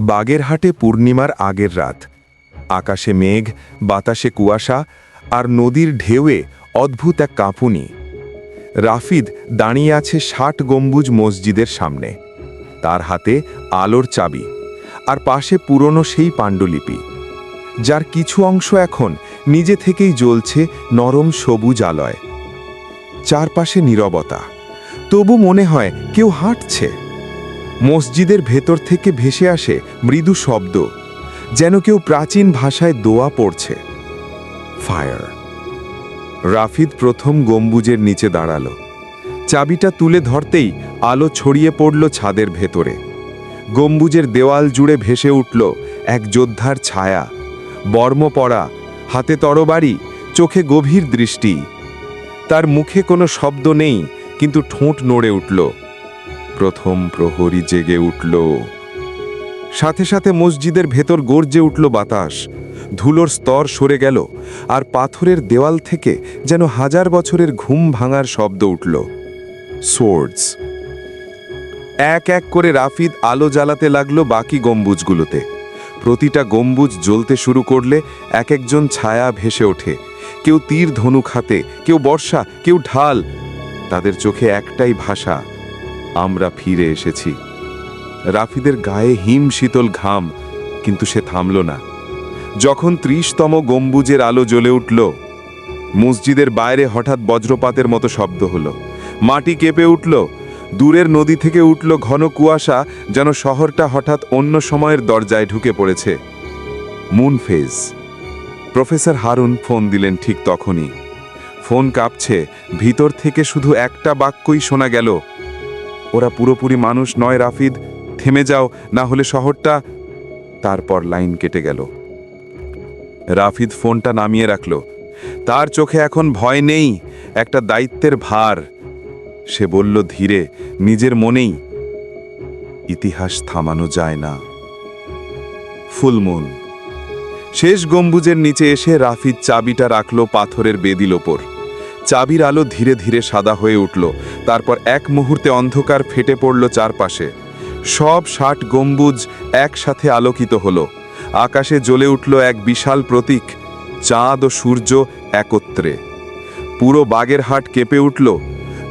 বাগেরহাটে পূর্ণিমার আগের রাত। আকাশে মেঘ, বাতাসে কুয়াশা আর নদীর ঢেউয়ে অদ্ভুত এক কাঁপুনি। রাফিদ দাঁড়িয়ে আছে ষাট গম্বুজ মসজিদের সামনে। তার হাতে আলোর চাবি আর পাশে পুরনো সেই পাণ্ডুলিপি। যার কিছু অংশ এখন নিজে থেকেই জ্বলছে নরম সবুজ আলয়। চারপাশে নীরবতা। তবু মনে হয় কেউ হাঁটছে। মসজিদের ভেতর থেকে ভেসে আসে মৃদু শব্দ, যেন কেউ প্রাচীন ভাষায় দোয়া পড়ছে। ফায়ার রাফিদ প্রথম গম্বুজের নিচে দাঁড়াল। চাবিটা তুলে ধরতেই আলো ছড়িয়ে পড়ল ছাদের ভেতরে। গম্বুজের দেওয়াল জুড়ে ভেসে উঠল এক যোদ্ধার ছায়া। বর্ম পড়া হাতে তরবারি, চোখে গভীর দৃষ্টি। তার মুখে কোনো শব্দ নেই, কিন্তু ঠোঁট নড়ে উঠল। প্রথম প্রহরী জেগে উঠল। সাথে সাথে মসজিদের ভেতর গর্জে উঠল বাতাস। ধুলোর স্তর সরে গেল আর পাথরের দেওয়াল থেকে যেন হাজার বছরের ঘুম ভাঙার শব্দ উঠল। সোর্ডস এক এক করে রাফিদ আলো জ্বালাতে লাগল বাকি গম্বুজগুলোতে। প্রতিটা গম্বুজ জ্বলতে শুরু করলে এক একজন ছায়া ভেসে ওঠে। কেউ তীর ধনুক হাতে, কেউ বর্ষা, কেউ ঢাল। তাদের চোখে একটাই ভাষা আমরা ফিরে এসেছি। রাফিদের গায়ে হিম শীতল ঘাম, কিন্তু সে থামল না। যখন ত্রিশতম গম্বুজের আলো জ্বলে উঠল, মসজিদের বাইরে হঠাৎ বজ্রপাতের মতো শব্দ হলো। মাটি কেঁপে উঠল, দূরের নদী থেকে উঠল ঘন কুয়াশা যেন শহরটা হঠাৎ অন্য সময়ের দরজায় ঢুকে পড়েছে। Moon phase professor Harun phone দিলেন ঠিক তখনই। ফোন কাঁপছে, ভিতর থেকে শুধু একটা বাক্যই শোনা গেল ওরা পুরোপুরি মানুষ নয়, রাফিদ। থেমে যাও, না হলে শহরটা তারপর লাইন কেটে গেল। রাফিদ ফোনটা নামিয়ে রাখল। তার চোখে এখন ভয় নেই, একটা দায়িত্বের ভার। সে বলল ধীরে, নিজের মনেই ইতিহাস থামানো যায় না। ফুলমুন শেষ গম্বুজের নিচে এসে রাফিদ চাবিটা রাখল পাথরের বেদিল ওপর। চাবির আলো ধীরে ধীরে সাদা হয়ে উঠল। তারপর এক মুহূর্তে অন্ধকার ফেটে পড়ল চারপাশে। সব ষাট গম্বুজ একসাথে আলোকিত হলো। আকাশে জ্বলে উঠল এক বিশাল প্রতীক, চাঁদ ও সূর্য একত্রে। পুরো বাগের হাট কেঁপে উঠল।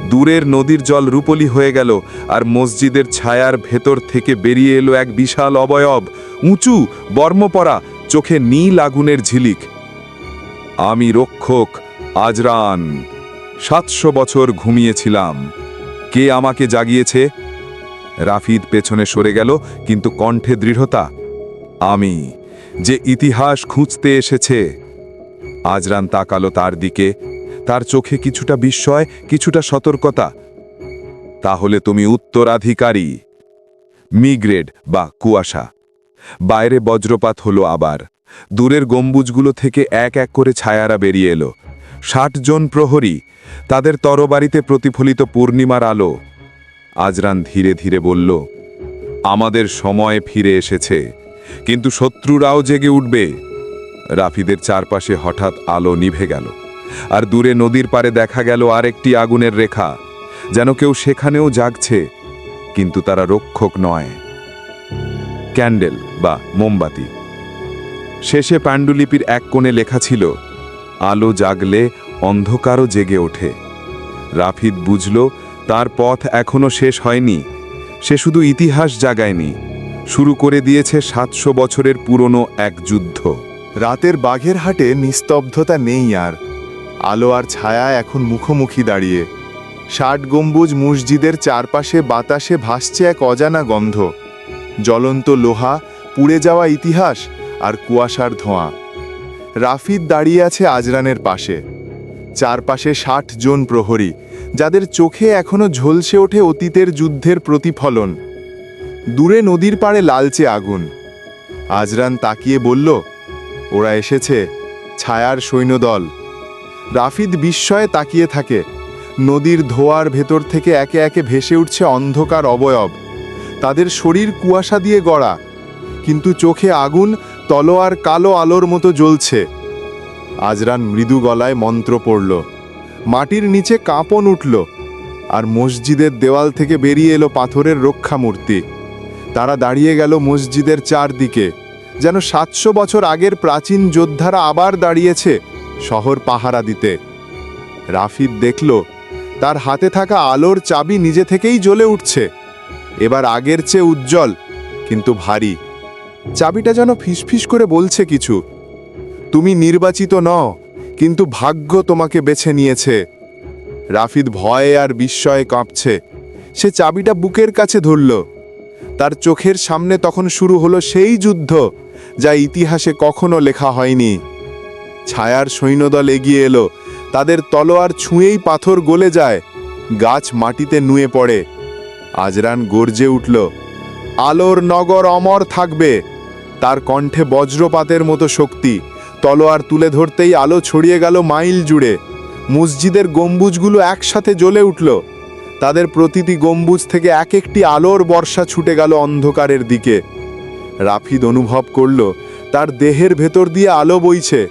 দূরের নদীর জল রূপলি হয়ে গেল আর মসজিদের ছায়ার ভেতর থেকে বেরিয়ে এলো এক বিশাল অবয়ব, উঁচু, বর্মপরা, চোখে নীল আগুনের ঝিলিক। আমি রক্ষক আজরান সাতশো বছর ঘুমিয়েছিলাম। কে আমাকে জাগিয়েছে? রাফিদ পেছনে সরে গেল, কিন্তু কণ্ঠে দৃঢ়তা, আমি যে ইতিহাস খুঁজতে এসেছে। আজরান তাকালো তার দিকে। তার চোখে কিছুটা বিস্ময়, কিছুটা সতর্কতা। তাহলে তুমি উত্তরাধিকারী, মিগ্রেড বা কুয়াশা। বাইরে বজ্রপাত হলো আবার। দূরের গম্বুজগুলো থেকে এক এক করে ছায়ারা বেরিয়ে এলো। ষাট জন প্রহরী তাদের তরবারিতে প্রতিফলিত পূর্ণিমার আলো। আজরান ধীরে ধীরে বলল, আমাদের সময় ফিরে এসেছে, কিন্তু শত্রুরাও জেগে উঠবে। রাফিদের চারপাশে হঠাৎ আলো নিভে গেল, আর দূরে নদীর পারে দেখা গেল আরেকটি আগুনের রেখা, যেন কেউ সেখানেও জাগছে, কিন্তু তারা রক্ষক নয়। ক্যান্ডেল বা মোমবাতি। শেষে পাণ্ডুলিপির এক কোণে লেখা ছিল আলো জাগলে অন্ধকারও জেগে ওঠে। রাফিদ বুঝল, তার পথ এখনও শেষ হয়নি। সে শুধু ইতিহাস জাগায়নি। শুরু করে দিয়েছে সাতশো বছরের পুরনো এক যুদ্ধ। রাতের বাঘের হাটে নিস্তব্ধতা নেই আর। আলো আর ছায়া এখন মুখোমুখি দাঁড়িয়ে। ষাট গম্বুজ মসজিদের চারপাশে বাতাসে ভাসছে এক অজানা গন্ধ। জ্বলন্ত লোহা, পুড়ে যাওয়া ইতিহাস আর কুয়াশার ধোঁয়া। রাফিদ দাঁড়িয়ে আছে আজরানের পাশে। চারপাশে ষাট জন প্রহরী, যাদের চোখে এখনও ঝলসে ওঠে অতীতের যুদ্ধের প্রতিফলন। দূরে নদীর পাড়ে লালচে আগুন। আজরান তাকিয়ে বলল, ওরা এসেছে, ছায়ার সৈন্যদল। রাফিদ বিস্ময়ে তাকিয়ে থাকে। নদীর ধোয়ার ভেতর থেকে একে একে ভেসে উঠছে অন্ধকার অবয়ব। তাদের শরীর কুয়াশা দিয়ে গড়া, কিন্তু চোখে আগুন তলোয়ার কালো আলোর মতো জ্বলছে। আজরান মৃদু গলায় মন্ত্র পড়ল। মাটির নিচে কাঁপন উঠল আর মসজিদের দেওয়াল থেকে বেরিয়ে এলো পাথরের রক্ষা মূর্তি তারা দাঁড়িয়ে গেল মসজিদের চারদিকে। যেন সাতশো বছর আগের প্রাচীন যোদ্ধারা আবার দাঁড়িয়েছে শহর পাহারা দিতে। রাফিদ দেখল, তার হাতে থাকা আলোর চাবি নিজে থেকেই জ্বলে উঠছে। এবার আগের চেয়ে উজ্জ্বল, কিন্তু ভারী। চাবিটা যেন ফিসফিস করে বলছে কিছু। তুমি নির্বাচিত নও, কিন্তু ভাগ্য তোমাকে বেছে নিয়েছে। রাফিদ ভয়ে আর বিস্ময়ে কাঁপছে। সে চাবিটা বুকের কাছে ধরল। তার চোখের সামনে তখন শুরু হলো সেই যুদ্ধ, যা ইতিহাসে কখনো লেখা হয়নি। ছায়ার সৈন্যদল এগিয়ে এলো। তাদের তলোয়ার ছুঁয়েই পাথর গলে যায়। গাছ মাটিতে নুয়ে পড়ে। আজরান গর্জে উঠল, আলোর নগর অমর থাকবে। তার কণ্ঠে বজ্রপাতের মতো শক্তি। তলোয়ার তুলে ধরতেই আলো ছড়িয়ে গেল মাইল জুড়ে। মসজিদের গম্বুজগুলো একসাথে জ্বলে উঠল। তাদের প্রতিটি গম্বুজ থেকে এক একটি আলোর বর্ষা ছুটে গেল অন্ধকারের দিকে। রাফিদ অনুভব করল, তার দেহের ভেতর দিয়ে আলো বইছে।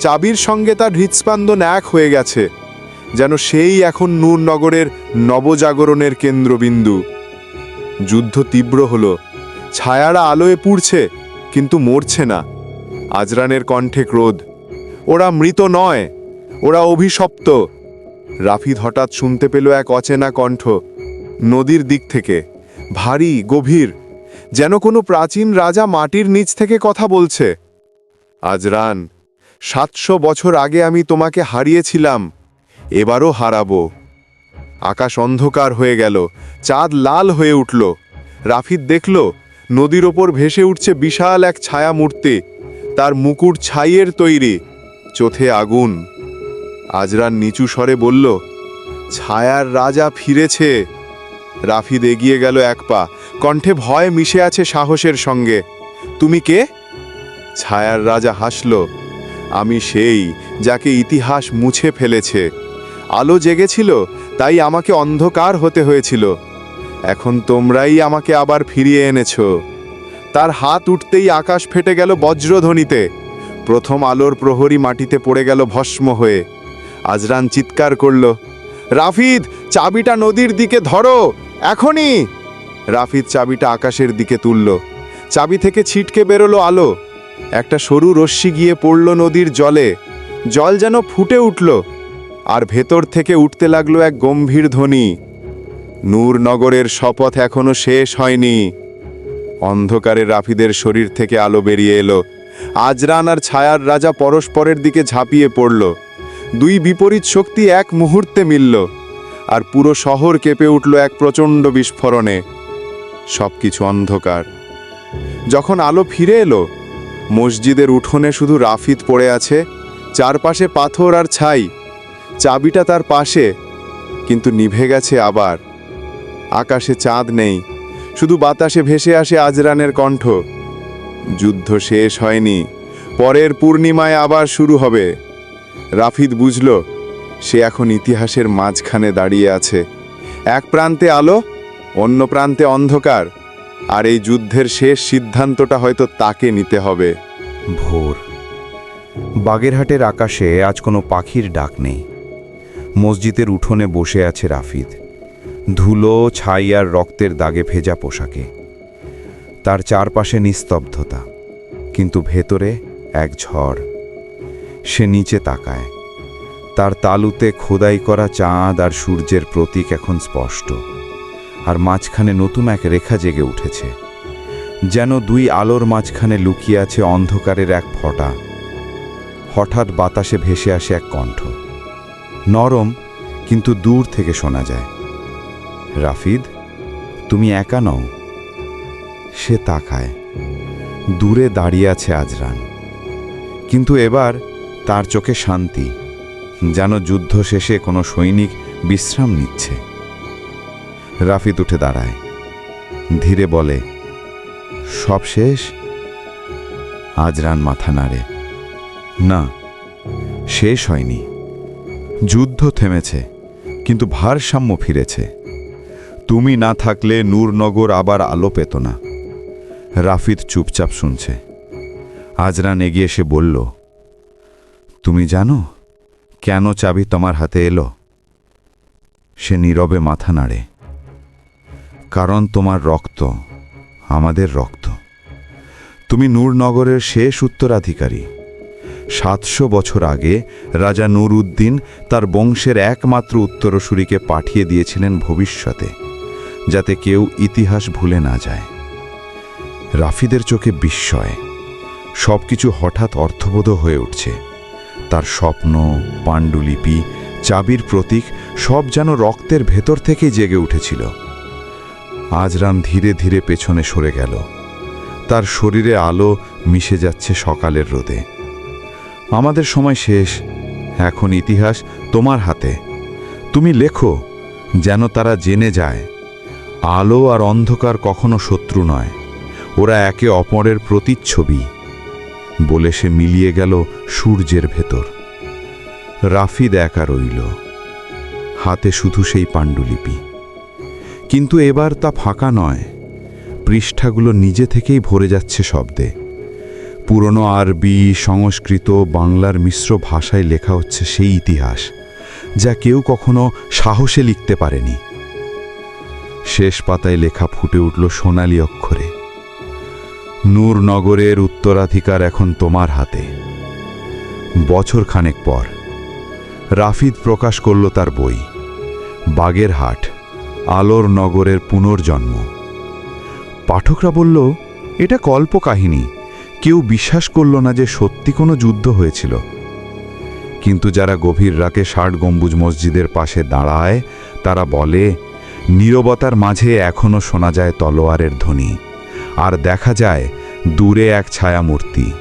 চাবির সঙ্গে তার হৃৎস্পন্দন এক হয়ে গেছে, যেন সেই এখন নূরনগরের নবজাগরণের কেন্দ্রবিন্দু। যুদ্ধ তীব্র হলো, ছায়ারা আলোয় পুড়ছে। কিন্তু মরছে না। আজরানের কণ্ঠে ক্রোধ। ওরা মৃত নয়, ওরা অভিশপ্ত। রাফিদ হঠাৎ শুনতে পেল এক অচেনা কণ্ঠ নদীর দিক থেকে। ভারী, গভীর, যেন কোনো প্রাচীন রাজা মাটির নিচ থেকে কথা বলছে। আজরান, সাতশো বছর আগে আমি তোমাকে হারিয়েছিলাম, এবারও হারাবো। আকাশ অন্ধকার হয়ে গেল, চাঁদ লাল হয়ে উঠল। রাফিদ দেখল নদীর ওপর ভেসে উঠছে বিশাল এক ছায়া মূর্তি তার মুকুট ছাইয়ের তৈরি। চোথে আগুন। আজরান নিচু স্বরে বলল, ছায়ার রাজা ফিরেছে। রাফিদ এগিয়ে গেল এক পা। কণ্ঠে ভয় মিশে আছে সাহসের সঙ্গে। তুমি কে? ছায়ার রাজা হাসল, আমি সেই যাকে ইতিহাস মুছে ফেলেছে। আলো জেগেছিল, তাই আমাকে অন্ধকার হতে হয়েছিল। এখন তোমরাই আমাকে আবার ফিরিয়ে এনেছ। তার হাত উঠতেই আকাশ ফেটে গেল বজ্রধ্বনিতে। প্রথম আলোর প্রহরী মাটিতে পড়ে গেল ভস্ম হয়ে। আজরান চিৎকার করল, রাফিদ, চাবিটা নদীর দিকে ধরো, এখনই! রাফিদ চাবিটা আকাশের দিকে তুলল। চাবি থেকে ছিটকে বেরোলো আলো। একটা সরু রশ্মি গিয়ে পড়ল নদীর জলে। জল যেন ফুটে উঠল। আর ভেতর থেকে উঠতে লাগল এক গম্ভীর ধ্বনি। নূরনগরের শপথ এখনও শেষ হয়নি। অন্ধকারে রাফিদের শরীর থেকে আলো বেরিয়ে এলো। আজরান আর ছায়ার রাজা পরস্পরের দিকে ঝাঁপিয়ে পড়ল। দুই বিপরীত শক্তি এক মুহূর্তে মিলল, আর পুরো শহর কেঁপে উঠল এক প্রচণ্ড বিস্ফোরণে। সব কিছু অন্ধকার। যখন আলো ফিরে এলো, মসজিদের উঠোনে শুধু রাফিদ পড়ে আছে, চারপাশে পাথর আর ছাই। চাবিটা তার পাশে, কিন্তু নিভে গেছে আবার। আকাশে চাঁদ নেই, শুধু বাতাসে ভেসে আসে আজরানের কণ্ঠ। যুদ্ধ শেষ হয়নি, পরের পূর্ণিমায় আবার শুরু হবে। রাফিদ বুঝল, সে এখন ইতিহাসের মাঝখানে দাঁড়িয়ে আছে। এক প্রান্তে আলো, অন্য প্রান্তে অন্ধকার, আর এই যুদ্ধের শেষ সিদ্ধান্তটা হয়তো তাকে নিতে হবে। ভোর। বাগেরহাটের আকাশে আজ কোনো পাখির ডাক নেই। মসজিদের উঠোনে বসে আছে রাফিদ। ধুলো, ছাই আর রক্তের দাগে ভেজা পোশাকে। তার চারপাশে নিস্তব্ধতা, কিন্তু ভেতরে এক ঝড়। সে নিচে তাকায়। তার তালুতে খোদাই করা চাঁদ আর সূর্যের প্রতীক এখন স্পষ্ট, আর মাঝখানে নতুন এক রেখা জেগে উঠেছে, যেন দুই আলোর মাঝখানে লুকিয়ে আছে অন্ধকারের এক ফটা। হঠাৎ বাতাসে ভেসে আসে এক কণ্ঠ। নরম, কিন্তু দূর থেকে শোনা যায়। রাফিদ, তুমি একা নও। সে তাকায় দূরে দাঁড়িয়ে আছে আজরান। কিন্তু এবার তার চোখে শান্তি, যেন যুদ্ধ শেষে কোনো সৈনিক বিশ্রাম নিচ্ছে। রাফিদ উঠে দাঁড়ায়। ধীরে বলে, সব শেষ? আজরান মাথা নাড়ে, না, শেষ হয়নি। যুদ্ধ থেমেছে, কিন্তু ভারসাম্য ফিরেছে। তুমি না থাকলে নূরনগর আবার আলো পেত না। রাফিদ চুপচাপ শুনছে। আজরান এগিয়ে এসে বলল, তুমি জানো কেন চাবি তোমার হাতে এলো? সে নীরবে মাথা নাড়ে। কারণ তোমার রক্ত, আমাদের রক্ত। তুমি নূরনগরের শেষ উত্তরাধিকারী। সাতশো বছর আগে রাজা নূর উদ্দিন তার বংশের একমাত্র উত্তরসূরিকে পাঠিয়ে দিয়েছিলেন ভবিষ্যতে। যাতে কেউ ইতিহাস ভুলে না যায়। রাফিদের চোখে বিস্ময়। সব কিছু হঠাৎ অর্থবোধ হয়ে উঠছে। তার স্বপ্ন, পাণ্ডুলিপি, চাবির প্রতীক, সব যেন রক্তের ভেতর থেকেই জেগে উঠেছিল। আজরান ধীরে ধীরে পেছনে সরে গেল। তার শরীরে আলো মিশে যাচ্ছে সকালের রোদে। আমাদের সময় শেষ। এখন ইতিহাস তোমার হাতে। তুমি লেখো, যেন তারা জেনে যায়। আলো আর অন্ধকার কখনো শত্রু নয়। ওরা একে অপরের প্রতিচ্ছবি। বলে সে মিলিয়ে গেল সূর্যের ভেতর। রাফিদ একা রইল। হাতে শুধু সেই পাণ্ডুলিপি। কিন্তু এবার তা ফাঁকা নয়। পৃষ্ঠাগুলো নিজে থেকেই ভরে যাচ্ছে শব্দে। পুরনো আরবি, সংস্কৃত, বাংলার মিশ্র ভাষায় লেখা হচ্ছে সেই ইতিহাস, যা কেউ কখনো সাহসে লিখতে পারেনি। শেষ পাতায় লেখা ফুটে উঠল সোনালি অক্ষরে নূরনগরের উত্তরাধিকার এখন তোমার হাতে। বছর খানেক পর, রাফিদ প্রকাশ করল তার বই, বাগেরহাট, আলোর নগরের পুনর্জন্ম। পাঠকরা বলল, এটা কল্পকাহিনী কেউ বিশ্বাস করল না যে সত্যি কোনো যুদ্ধ হয়েছিল। কিন্তু যারা গভীর রাতে ষাট গম্বুজ মসজিদের পাশে দাঁড়ায়, তারা বলে নীরবতার মাঝে এখনও শোনা যায় তলোয়ারের ধ্বনি, আর দেখা যায় দূরে এক ছায়ামূর্তি,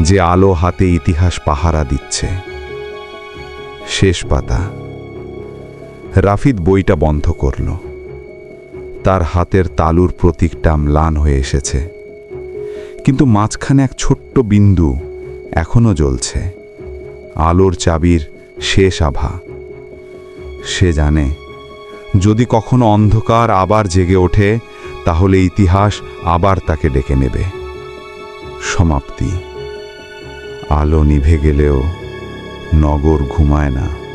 যে আলো হাতে ইতিহাস পাহারা দিচ্ছে। শেষ পাতা। রাফিদ বইটা বন্ধ করল। তার হাতের তালুর প্রতীকটা ম্লান হয়ে এসেছে। কিন্তু মাঝখানে এক ছোট্ট বিন্দু এখনও জ্বলছে। আলোর চাবির শেষ আভা। সে জানে যদি কখনো অন্ধকার আবার জেগে ওঠে, তাহলে ইতিহাস আবার তাকে ডেকে নেবে। সমাপ্তি। আলো নিভে গেলেও নগর ঘুমায় না।